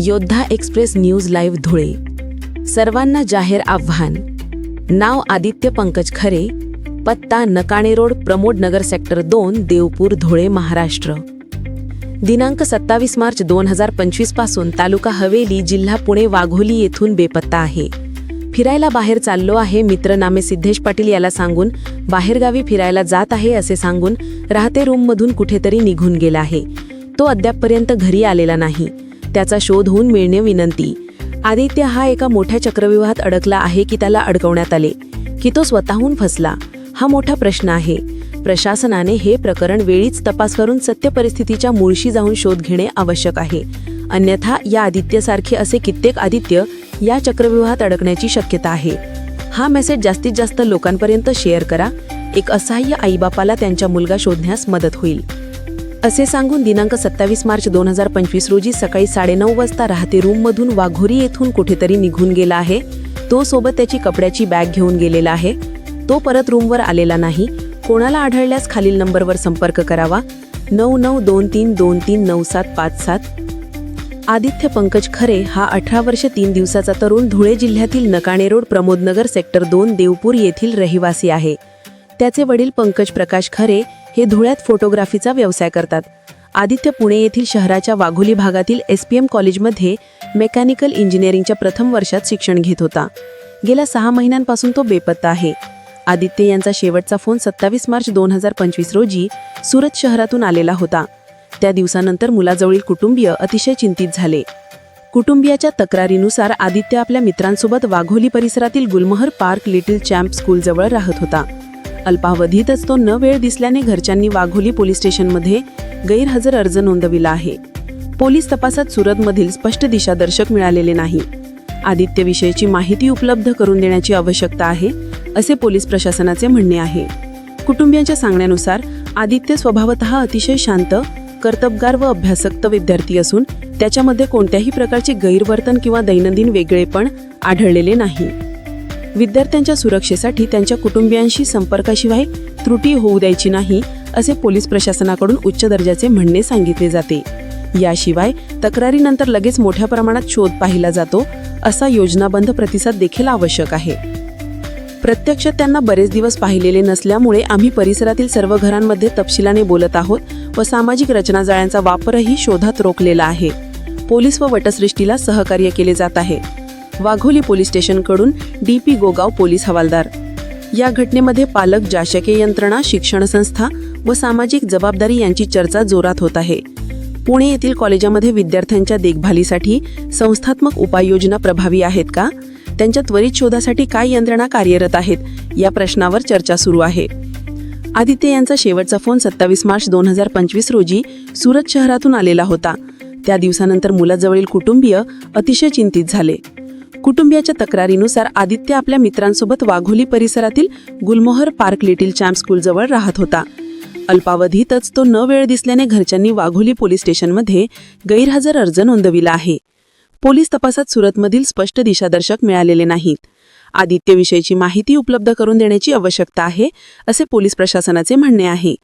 योद्धा express news live Dhule. सर्वांना जाहीर आव्हान. नाव आदित्य पंकज खरे. पत्ता नकाणे रोड प्रमोद नगर सेक्टर दोन देवपूर धुळे महाराष्ट्र. दिनांक सत्तावीस मार्च दोन हजार पंचवीसपासून तालुका हवेली जिल्हा पुणे वाघोली येथून बेपत्ता आहे. फिरायला बाहेर चाललो आहे मित्र नामे सिद्धेश पाटील याला सांगून बाहेरगावी फिरायला जात आहे असे सांगून राहते रूममधून कुठेतरी निघून गेला आहे. तो अद्यापपर्यंत घरी आलेला नाही. त्याचा शोध होऊन मिळणे विनंती. आदित्य हा एका मोठ्या चक्रव्यूहात अडकला आहे की त्याला अडकवण्यात आले की तो स्वतःहून फसला. हा मोठा प्रश्न आहे. प्रशासनाने हे प्रकरण वेळीच तपास करून सत्य परिस्थितीच्या मूळशी जाऊन शोध घेणे आवश्यक आहे. अन्यथा या आदित्यसारखे असे कित्येक आदित्य या चक्रव्यूहात अडकण्याची शक्यता आहे. हा मेसेज जास्तीत जास्त लोकांपर्यंत शेअर करा. एक असहाय्य आईबापाला त्यांच्या मुलगा शोधण्यास मदत होईल. असे सांगून दिनांक सत्तावीस मार्च दोन हजार पंचवीस रोजी सकाळी साडेनऊ वाजता राहते रूममधून वाघोरी येथून कुठेतरी निघून गेला आहे. तो सोबत त्याची कपड्याची बॅग घेऊन गेलेला आहे. तो परत रूमवर आलेला नाही. कोणाला आढळल्यास खालील नंबरवर संपर्क करावा. नऊ नऊ दोन तीन दोन तीन नऊ सात पाच सात. आदित्य पंकज खरे हा अठरा वर्ष तीन दिवसाचा तरुण धुळे जिल्ह्यातील नकाणे रोड प्रमोदनगर सेक्टर दोन देवपूर येथील रहिवासी आहे. त्याचे वडील पंकज प्रकाश खरे हे धुळ्यात फोटोग्राफीचा व्यवसाय करतात. आदित्य पुणे येथील शहराच्या वाघोली भागातील एस पी एम कॉलेजमध्ये मेकॅनिकल इंजिनिअरिंगच्या प्रथम वर्षात शिक्षण घेत होता. गेल्या सहा महिन्यांपासून तो बेपत्ता आहे. आदित्य यांचा शेवटचा फोन सत्तावीस मार्च दोन हजार पंचवीस रोजी सुरत शहरातून आलेला होता. त्या दिवसानंतर मुलाजवळील कुटुंबीय अतिशय चिंतित झाले. कुटुंबियाच्या तक्रारीनुसार आदित्य आपल्या मित्रांसोबत वाघोली परिसरातील गुलमहर पार्क लिटिल चॅम्प स्कूलजवळ राहत होता. अल्पावधीतच तो न वेळ दिसल्याने घरच्यांनी वाघोली पोलीस स्टेशनमध्ये गैरहजर अर्ज नोंदविला आहे. पोलीस तपासात सुरतमधील स्पष्ट दिशादर्शक मिळालेले नाही. आदित्यविषयीची माहिती उपलब्ध करून देण्याची आवश्यकता आहे असे पोलीस प्रशासनाचे म्हणणे आहे. कुटुंबियांच्या सांगण्यानुसार आदित्य स्वभावतः अतिशय शांत कर्तबगार व अभ्यासक्त विद्यार्थी असून त्याच्यामध्ये कोणत्याही प्रकारचे गैरवर्तन किंवा दैनंदिन वेगळेपण आढळलेले नाही. विद्यार्थ्यांच्या सुरक्षेसाठी त्यांच्या कुटुंबियांशी संपर्काशिवाय त्रुटी होऊ द्यायची नाही असे पोलीस प्रशासनाकडून उच्च दर्जाचे म्हणणे सांगितले जाते. याशिवाय तक्रारीनंतर लगेच मोठ्या प्रमाणात शोध पाहिला जातो असा योजनाबद्ध प्रतिसाद देखील आवश्यक आहे. प्रत्यक्ष त्यांना बरेच दिवस पाहिलेले नसल्यामुळे आम्ही परिसरातील सर्व घरांमध्ये तपशिलाने बोलत आहोत व सामाजिक रचना जाळ्यांचा वापरही शोधात रोखलेला आहे. पोलीस व वटसृष्टीला सहकार्य केले जात आहे. वाघोली पोलीस स्टेशनकडून डी पी गोगाव पोलीस हवालदार. या घटनेमध्ये पालक शासकीय यंत्रणा शिक्षण संस्था व सामाजिक जबाबदारी यांची चर्चा जोरात होत आहे. पुणे येथील कॉलेजामध्ये विद्यार्थ्यांच्या देखभालीसाठी संस्थात्मक उपाययोजना प्रभावी आहेत का? त्यांच्या त्वरित शोधासाठी काय यंत्रणा कार्यरत आहेत? या प्रश्नावर चर्चा सुरू आहे. आदित्य यांचा शेवटचा फोन सत्तावीस मार्च दोन हजार पंचवीस रोजी सुरत शहरातून आलेला होता. त्या दिवसानंतर मुलाजवळील कुटुंबीय अतिशय चिंतित झाले. कुटुंबियाच्या तक्रारीनुसार आदित्य आपल्या मित्रांसोबत वाघोली परिसरातील गुलमोहर पार्क लिटिल चॅम्प स्कूलजवळ राहत होता. अल्पावधीतच तो न वेळ दिसल्याने घरच्यांनी वाघोली पोलीस स्टेशनमध्ये गैरहजर अर्ज नोंदविला आहे. पोलीस तपासात सुरतमधील स्पष्ट दिशादर्शक मिळालेले नाहीत. आदित्यविषयीची माहिती उपलब्ध करून देण्याची आवश्यकता आहे असे पोलीस प्रशासनाचे म्हणणे आहे.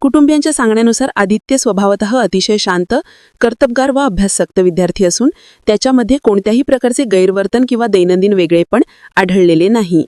कुटुंबियांच्या सांगण्यानुसार आदित्य स्वभावत अतिशय शांत कर्तबगार व अभ्यासक्त विद्यार्थी असून त्याच्यामध्ये कोणत्याही प्रकारचे गैरवर्तन किंवा दैनंदिन वेगळेपण आढळलेले नाही.